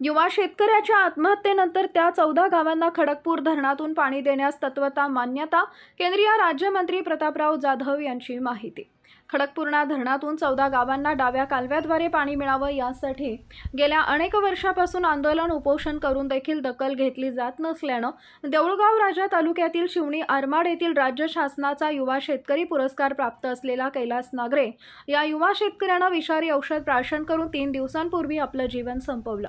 युवा शेतकऱ्याच्या आत्महत्येनंतर त्या चौदा गावांना खडकपूर धरणातून पाणी देण्यास तत्वता मान्यता केंद्रीय राज्यमंत्री प्रतापराव जाधव यांची माहिती. खडकपूर्णा धरणातून चौदा गावांना डाव्या कालव्याद्वारे पाणी मिळावं यासाठी गेल्या अनेक वर्षापासून आंदोलन उपोषण करून देखील दखल घेतली जात नसल्यानं देऊळगाव राजा तालुक्यातील शिवणी आरमाड येथील राज्य शासनाचा युवा शेतकरी पुरस्कार प्राप्त असलेला कैलास नागरे या युवा शेतकऱ्यानं विषारी औषध प्राशन करून तीन दिवसांपूर्वी आपलं जीवन संपवलं.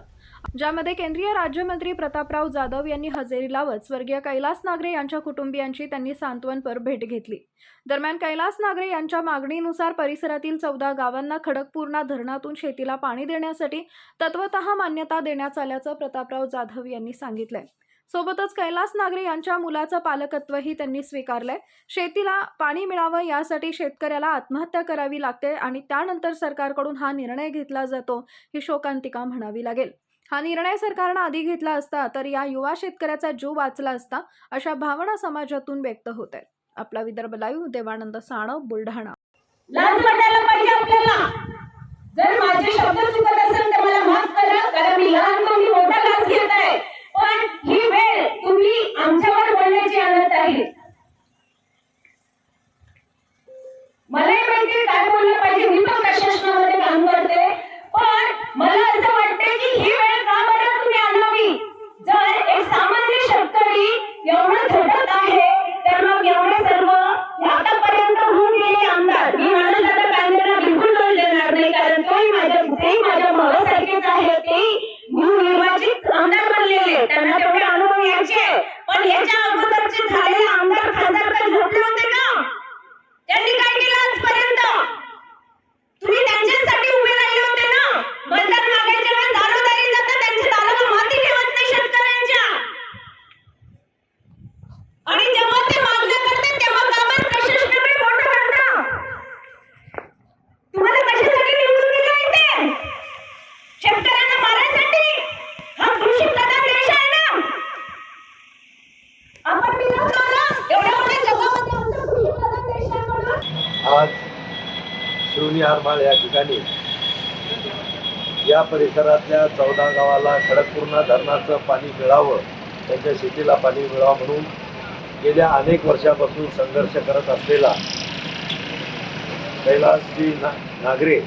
ज्यामध्ये केंद्रीय राज्यमंत्री प्रतापराव जाधव यांनी हजेरी लावत स्वर्गीय कैलास नागरे यांच्या कुटुंबियांची त्यांनी सांत्वनपर भेट घेतली. दरम्यान कैलास नागरे यांच्या मागणीनुसार परिसरातील चौदा गावांना खडकपूर्णा धरणातून शेतीला पाणी देण्यासाठी तत्वतः मान्यता देण्यात आल्याचं प्रतापराव जाधव यांनी सांगितलंय. सोबतच कैलास नागरे यांच्या मुलाचं पालकत्वही त्यांनी स्वीकारलंय. शेतीला पाणी मिळावं यासाठी शेतकऱ्याला आत्महत्या करावी लागते आणि त्यानंतर सरकारकडून हा निर्णय घेतला जातो ही शोकांतिका म्हणावी लागेल. हा निर्णय सरकारनं आधी घेतला असता तर या युवा शेतकऱ्याचा जीव वाचला असता अशा भावना समाजातून व्यक्त होत आहेत आपला विदर्भ लाईव्ह देवानंद साणव बुलढाणा. लाज वाटायला पाहिजे आपल्याला. जर माझे शब्द चुकत असेल तर मला माफ करा कारण मी लहान तुम्ही मोठा लाच घेत आहे पण ही वेळ तुम्ही आमच्यावर बोलण्याची आणत आहे. मलाही माहिती काय बोललं पाहिजे? मी पण प्रशासनामध्ये काम करते. पण मला असं वाटतं की ही वेळ का बरं तुम्ही आणावी जर एक सामान्य शेतकरी एवढं झटत आहे तर मग एवढे सर्व आतापर्यंत होऊन गेले आमदार मी म्हणत आता कांद्याला बिलकुल दोष देणार नाही कारण तोही माझ्या तेही माझ्या भावासारखेच आहे. ते निर्वाचित आमदार बनलेले त्यांना तेवढे अनुभव यायचे पण याच्या अगोदरचे झालेले आमदार खासदार काय झोपले होते का त्यांनी काय केलं आजपर्यंत तुम्ही त्यांच्यासाठी उभे राहिले होते ना मतदान मागायच्या वेळेस दारोदारी जाता त्यांच्या दाराला माती ठेवत नाही शेतकऱ्यांच्या आणि जेव्हा ते मागण्या करतात तेव्हा गावात प्रशासनाकडे बोट करता तुम्हाला कशासाठी निवडून दिलं इथे शेतकऱ्यांना मारायसाठी हा कृषी प्रधान देश आहे ना आपण विरोध ना एवढ्या मोठ्या जगामध्ये आमचा कृषी प्रधान देश आहे म्हणून आज शिवनी आरमाळ या ठिकाणी. या परिसरातल्या चौदा गावाला खडकपूर्ण धरणाचं पाणी मिळावं त्यांच्या शेतीला पाणी मिळावं म्हणून गेल्या अनेक वर्षापासून संघर्ष करत असलेला कैलासजी ना नागरे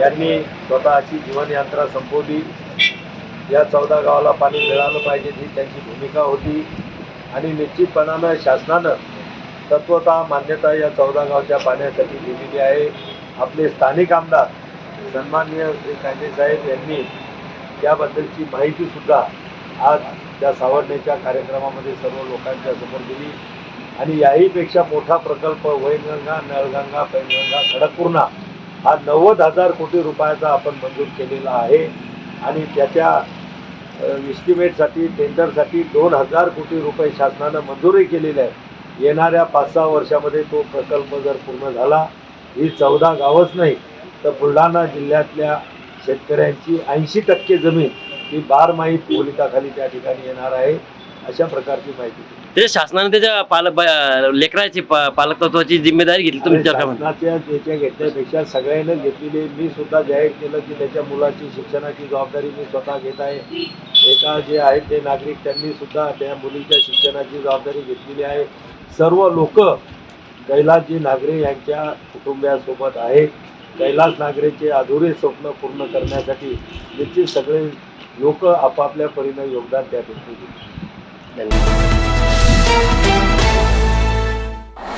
यांनी स्वतःची जीवनयात्रा संपवली. या चौदा गावाला पाणी मिळालं पाहिजे ही त्यांची भूमिका होती आणि निश्चितपणानं शासनानं तत्वता मान्यता या चौदा गावच्या पाण्यासाठी दिलेली आहे. आपले स्थानिक आमदार सन्माननीय श्री कायदे साहेब यांनी त्याबद्दलची माहिती सुद्धा आज त्या सावरण्याच्या कार्यक्रमामध्ये सर्व लोकांच्या समोर दिली. आणि याहीपेक्षा मोठा प्रकल्प वैनगंगा नळगंगा पैनगंगा खडकपूर्णा हा नव्वद हजार कोटी रुपयाचा आपण मंजूर केलेला आहे. आणि त्याच्या इस्टिमेटसाठी टेंडरसाठी दोन हजार कोटी रुपये शासनानं मंजूरही केलेले आहे येणाऱ्या पाच सहा वर्षामध्ये तो प्रकल्प जर पूर्ण झाला ही चौदा गावच नाही तर बुलढाणा जिल्ह्यातल्या शेतकऱ्यांची ऐंशी टक्के जमीन ही बारमाही पोलिटाखाली त्या ठिकाणी येणार आहे अशा प्रकारची माहिती. त्याच्या शासनाने त्याच्या पालक लेकराची प- पालकत्वाची जिम्मेदारी घेतली तुमच्या शासनाच्या त्याच्या घेतल्यापेक्षा सगळ्यांनी घेतलेली मी सुद्धा जाहीर केलं की त्याच्या मुलाची शिक्षणाची जबाबदारी मी स्वतः घेत आहे. एका जे आहेत ते नागरिक त्यांनी सुद्धा त्या मुलीच्या शिक्षणाची जबाबदारी घेतलेली आहे. सर्व लोक कैलासजी नागरे यांच्या कुटुंबियासोबत आहे. कैलास नागरेचे अधुरे स्वप्न पूर्ण करण्यासाठी निश्चित सगळे लोक आपापल्या परीनं योगदान त्या ठिकाणी देतील धन्यवाद.